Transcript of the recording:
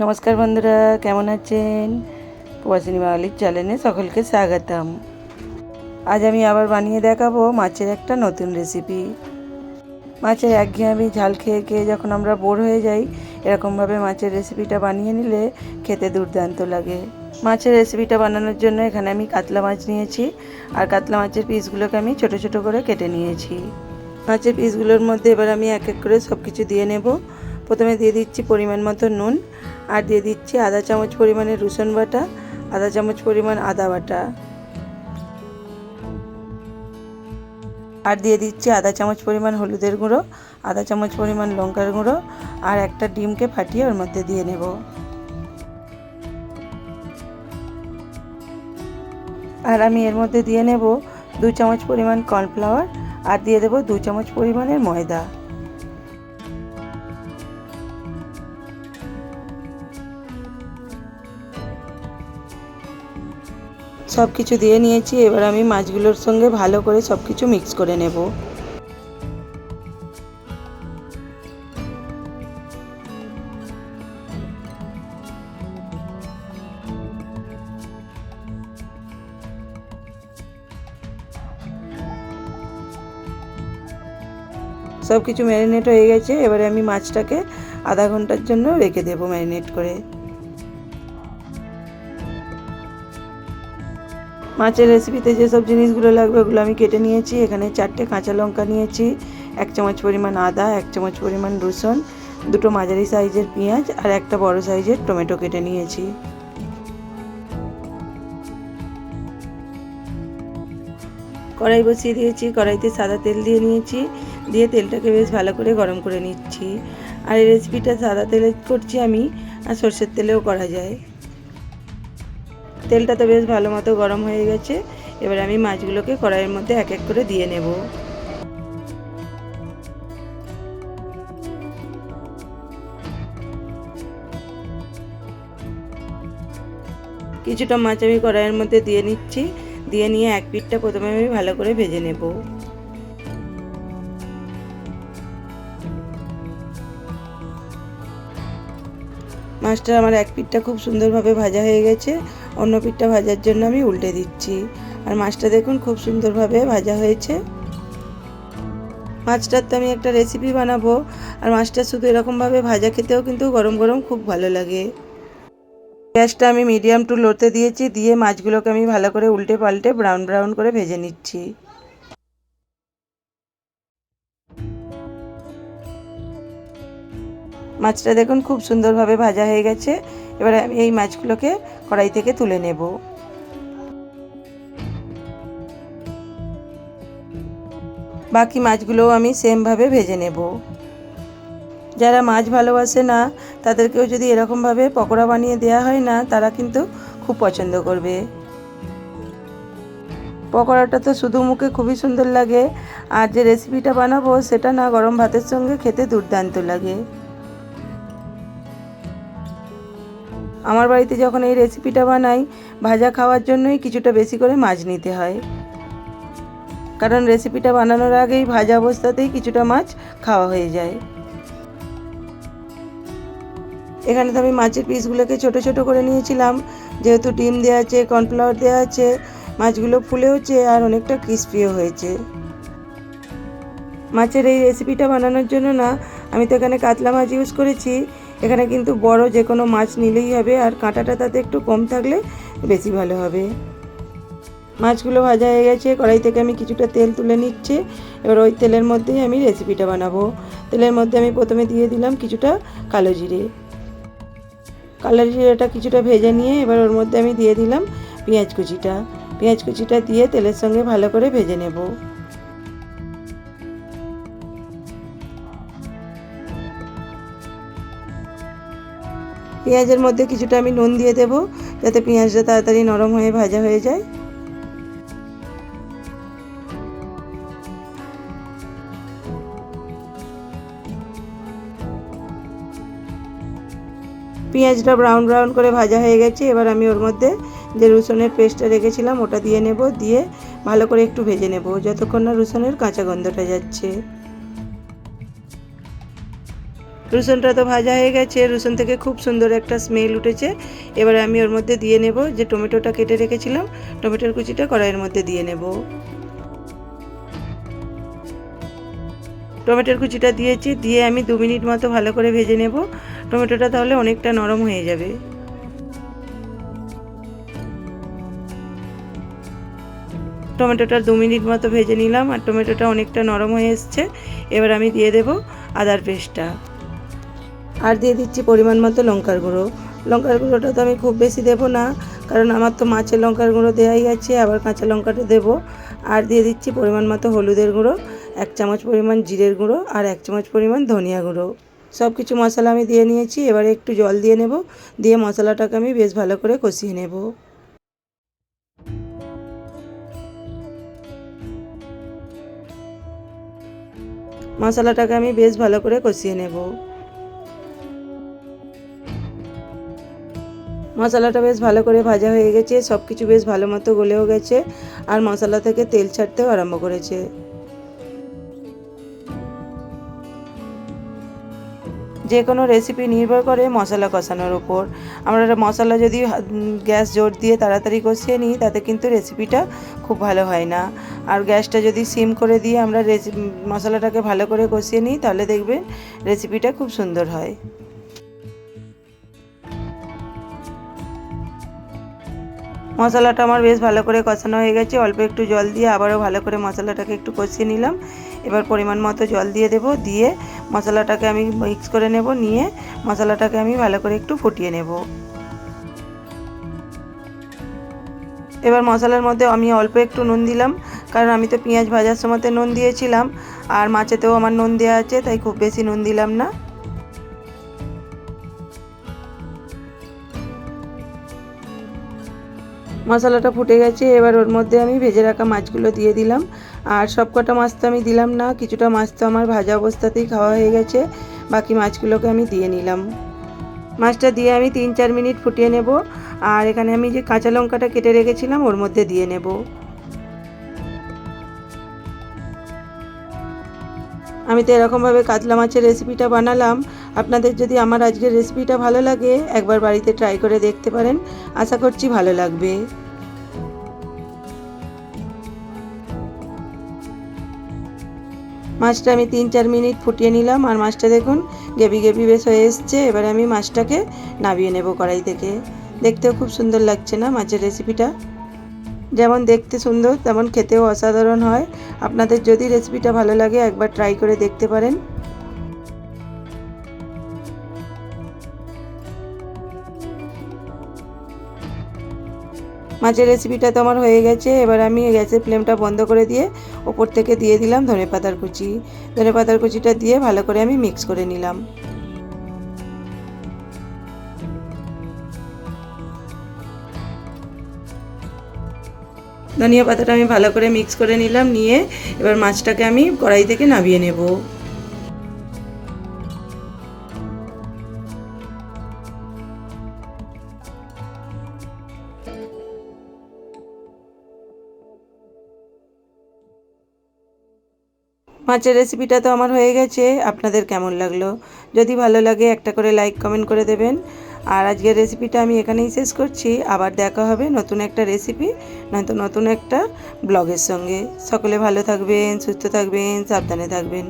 নমস্কার বন্ধুরা, কেমন আছেন? প্রবাসিনী বাঙালির চ্যানেলে সকলকে স্বাগতম। আজ আমি আবার বানিয়ে দেখাবো মাছের একটা নতুন রেসিপি মাছের একঘেয়েমি ঝাল খেয়ে খেয়ে যখন আমরা বোর হয়ে যাই, এরকমভাবে মাছের রেসিপিটা বানিয়ে নিলে খেতে দুর্দান্ত লাগে। মাছের রেসিপিটা বানানোর জন্য এখানে আমি কাতলা মাছ নিয়েছি, আর কাতলা মাছের পিসগুলোকে আমি ছোট ছোট করে কেটে নিয়েছি। মাছের পিসগুলোর মধ্যে এবার আমি এক এক করে সব কিছু দিয়ে নেব। প্রথমে দিয়ে দিচ্ছি পরিমাণ মতো নুন আর দিয়ে দিচ্ছি আধা চামচ পরিমাণে রসুন বাটা, আধা চামচ পরিমাণ আদা বাটা। আর দিয়ে দিচ্ছি আধা চামচ পরিমাণ হলুদের গুঁড়ো, আধা চামচ পরিমাণ লঙ্কার গুঁড়ো আর একটা ডিমকে ফাটিয়ে ওর মধ্যে দিয়ে নেব। আর আমি এর মধ্যে দিয়ে নেব দু চামচ পরিমাণ কর্নফ্লাওয়ার আর দিয়ে দেবো দু চামচ পরিমাণের ময়দা। সব কিছু দিয়ে নিয়েছি, এবার আমি মাছগুলোর সঙ্গে ভালো করে সব কিছু মিক্স করে নেব। সব কিছু ম্যারিনেট হয়ে গেছে, এবারে আমি মাছটাকে আধা ঘণ্টার জন্য রেখে দেবো ম্যারিনেট করে। মাছের রেসিপিতে যেসব জিনিসগুলো লাগবে ওগুলো আমি কেটে নিয়েছি। এখানে চারটে কাঁচা লঙ্কা নিয়েছি, এক চামচ পরিমাণ আদা, এক চামচ পরিমাণ রসুন, দুটো মাঝারি সাইজের পেঁয়াজ আর একটা বড় সাইজের টমেটো কেটে নিয়েছি। কড়াই বসিয়ে দিয়েছি, কড়াইতে সাদা তেল দিয়ে নিয়েছি, দিয়ে তেলটাকে বেশ ভালো করে গরম করে নিচ্ছি। আর এই রেসিপিটা সাদা তেলে করছি আমি, আর সর্ষের তেলেও করা যায়। তেলটা তো বেশ ভালো মতো গরম হয়ে গেছে। এবার আমি মাছগুলোকে কড়াইয়ের মধ্যে এক এক করে দিয়ে নেব। কিছুটা মাছ আমি কড়াইয়ের মধ্যে দিয়ে নিচ্ছি। দিয়ে নিয়ে এক পিঠটা প্রথমে আমি ভালো করে ভেজে নেব। মাছটা, আমার এক পিঠটা খুব সুন্দরভাবে ভাজা হয়ে গেছে। অন্য পিঠটা ভাজার জন্য আমি উল্টে দিচ্ছি। আর মাছটা দেখুন, খুব সুন্দরভাবে ভাজা হয়েছে। মাছটার তো আমি একটা রেসিপি বানাবো। আর মাছটা শুধু এরকমভাবে ভাজা খেতেও কিন্তু গরম গরম খুব ভালো লাগে। গ্যাসটা আমি মিডিয়াম টু লোতে দিয়েছি। দিয়ে মাছগুলোকে আমি ভালো করে উল্টে পাল্টে ব্রাউন ব্রাউন করে ভেজে নিচ্ছি। মাছটা দেখুন, খুব সুন্দরভাবে ভাজা হয়ে গেছে। এবারে আমি এই মাছগুলোকে কড়াই থেকে তুলে নেব। বাকি মাছগুলোও আমি সেমভাবে ভেজে নেব। যারা মাছ ভালোবাসে না, তাদেরকেও যদি এরকমভাবে পকোড়া বানিয়ে দেওয়া হয় না, তারা কিন্তু খুব পছন্দ করবে। পকোড়াটা তো শুধু মুখে খুবই সুন্দর লাগে, আর যে রেসিপিটা বানাবো, সেটা না গরম ভাতের সঙ্গে খেতে দুর্দান্ত লাগে। আমার বাড়িতে যখন এই রেসিপিটা বানাই, ভাজা খাওয়ার জন্যই কিছুটা বেশি করে মাছ নিতে হয়। কারণ রেসিপিটা বানানোর আগেই ভাজা অবস্থাতেই কিছুটা মাছ খাওয়া হয়ে যায়। এখানে তো আমি মাছের পিসগুলোকে ছোট ছোট করে নিয়েছিলাম। যেহেতু ডিম দেওয়া আছে কর্নফ্লাওয়ার দেওয়া আছে, মাছগুলো ফুলেওছে আর অনেকটা ক্রিস্পিও হয়েছে। মাছের এই রেসিপিটা বানানোর জন্য না, আমি তো এখানে কাতলা মাছ ইউজ করেছি। এখানে কিন্তু বড় যে কোনো মাছ নিলেই হবে আর কাঁটাটা তাতে একটু কম থাকলে বেশি ভালো হবে। মাছগুলো ভাজা হয়ে গেছে, কড়াই থেকে আমি কিছুটা তেল তুলে নিচ্ছি। এবার ওই তেলের মধ্যেই আমি রেসিপিটা বানাবো। তেলের মধ্যে আমি প্রথমে দিয়ে দিলাম কিছুটা কালো জিরে। কালো জিরেটা কিছুটা ভেজে নিয়ে এবার ওর মধ্যে আমি দিয়ে দিলাম পেঁয়াজ কুচিটা। পেঁয়াজ কুচিটা দিয়ে তেলের সঙ্গে ভালো করে ভেজে নেব। পেঁয়াজের মধ্যে কিছুটা আমি নুন দিয়ে দেব, যাতে পেঁয়াজটা তাড়াতাড়ি নরম হয়ে ভাজা হয়ে যায়। পেঁয়াজটা ব্রাউন ব্রাউন করে ভাজা হয়ে গেছে, এবার আমি ওর মধ্যে যে রসুনের পেস্টটা রেখেছিলাম, ওটা দিয়ে নেব, দিয়ে ভালো করে একটু ভেজে নেব, যতক্ষণ না রসুনের কাঁচা গন্ধটা যাচ্ছে। রসুনটা তো ভাজা হয়ে গেছে, রসুন থেকে খুব সুন্দর একটা স্মেল উঠেছে। এবারে আমি ওর মধ্যে দিয়ে নেব যে টমেটোটা কেটে রেখেছিলাম, টমেটোর কুচিটা কড়াইয়ের মধ্যে দিয়ে নেব। টমেটোর কুচিটা দিয়েছি, দিয়ে আমি দু মিনিট মতো ভালো করে ভেজে নেব। টমেটোটা তাহলে অনেকটা নরম হয়ে যাবে। টমেটোটা দু মিনিট মতো ভেজে নিলাম আর টমেটোটা অনেকটা নরম হয়ে এসছে। এবার আমি দিয়ে দেব আদার পেস্টটা। আর দিয়ে দিচ্ছি পরিমাণ মতো লঙ্কার গুঁড়ো। লঙ্কার গুঁড়োটা তো আমি খুব বেশি দেবো না, কারণ আমার তো মাছের লঙ্কার গুঁড়ো দেওয়াই আছে, আবার কাঁচা লঙ্কাটা দেবো। আর দিয়ে দিচ্ছি পরিমাণ মতো হলুদের গুঁড়ো, এক চামচ পরিমাণ জিরের গুঁড়ো আর এক চামচ পরিমাণ ধনিয়া গুঁড়ো। সব কিছু মশলা আমি দিয়ে নিয়েছি, এবারে একটু জল দিয়ে নেব, দিয়ে মশলাটাকে আমি বেশ ভালো করে কষিয়ে নেব। মশলাটাকে আমি বেশ ভালো করে কষিয়ে নেব। মশলাটা বেশ ভালো করে ভাজা হয়ে গেছে সব কিছু বেশ ভালো মতো গলেও গেছে, আর মশলা থেকে তেল ছাড়তেও আরম্ভ করেছে। যে কোনো রেসিপি নির্ভর করে মশলা কষানোর উপর। আমরা মশলা যদি গ্যাস জোর দিয়ে তাড়াতাড়ি কষিয়ে নিই, তাতে কিন্তু রেসিপিটা খুব ভালো হয় না। আর গ্যাসটা যদি সিম করে দিয়ে আমরা মশলাটাকে ভালো করে কষিয়ে নিই, তাহলে দেখবেন রেসিপিটা খুব সুন্দর হয়। মশলাটা আমার বেশ ভালো করে কষানো হয়ে গেছে। অল্প একটু জল দিয়ে আবারও ভালো করে মশলাটাকে একটু কষিয়ে নিলাম। এবার পরিমাণ মতো জল দিয়ে দেব। দিয়ে মশলাটাকে আমি মিক্স করে নেব। নিয়ে মশলাটাকে আমি ভালো করে একটু ফুটিয়ে নেব। এবার মশলার মধ্যে আমি অল্প একটু নুন দিলাম। কারণ আমি তো পেঁয়াজ ভাজার সময়তে নুন দিয়েছিলাম। আর মাছেতেও আমার নুন দেওয়া আছে, তাই খুব বেশি নুন দিলাম না। মশলাটা ফুটে গেছে, এবার ওর মধ্যে আমি ভেজে রাখা মাছগুলো দিয়ে দিলাম। আর সব কটা মাছ তো আমি দিলাম না, কিছুটা মাছ তো আমার ভাজা অবস্থাতেই খাওয়া হয়ে গেছে, বাকি মাছগুলোকে আমি দিয়ে নিলাম। মাছটা দিয়ে আমি তিন চার মিনিট ফুটিয়ে নেব, আর এখানে আমি যে কাঁচা লঙ্কাটা কেটে রেখেছিলাম ওর মধ্যে দিয়ে নেব। আমি তো এরকমভাবে কাতলা মাছের রেসিপিটা বানালাম, আপনাদের যদি আমার আজকের রেসিপিটা ভালো লাগে, একবার বাড়িতে ট্রাই করে দেখতে পারেন, আশা করছি ভালো লাগবে। মাছটা আমি তিন, চার মিনিট ফুটিয়ে নিলাম আর মাছটা দেখুন গেবি গেবি বেশ হয়ে এসছে। এবারে আমি মাছটাকে নামিয়ে নেব কড়াই থেকে। দেখতেও খুব সুন্দর লাগছে না মাছের রেসিপিটা? যেমন দেখতে সুন্দর, তেমন খেতেও অসাধারণ হয়। আপনাদের যদি রেসিপিটা ভালো লাগে একবার ট্রাই করে দেখতে পারেন। মাছের রেসিপিটা তো আমার হয়ে গেছে। এবার আমি গ্যাসের ফ্লেমটা বন্ধ করে দিয়ে ওপর থেকে দিয়ে দিলাম ধনে পাতার কুচি। ধনে পাতার কুচিটা দিয়ে ভালো করে আমি মিক্স করে নিলাম। ধনিয়া পাতাটা আমি ভালো করে মিক্স করে নিলাম। নিয়ে এবার মাছটাকে আমি কড়াই থেকে নামিয়ে নেব। মাছের রেসিপিটা তো আমার হয়ে গেছে। আপনাদের কেমন লাগল? যদি ভালো লাগে, একটা করে লাইক কমেন্ট করে দেবেন। আর আজকের রেসিপিটা আমি এখানেই শেষ করছি। আবার দেখা হবে নতুন একটা রেসিপি নয়তো নতুন একটা ব্লগের সঙ্গে। সকলে ভালো থাকবেন, সুস্থ থাকবেন, সাবধানে থাকবেন।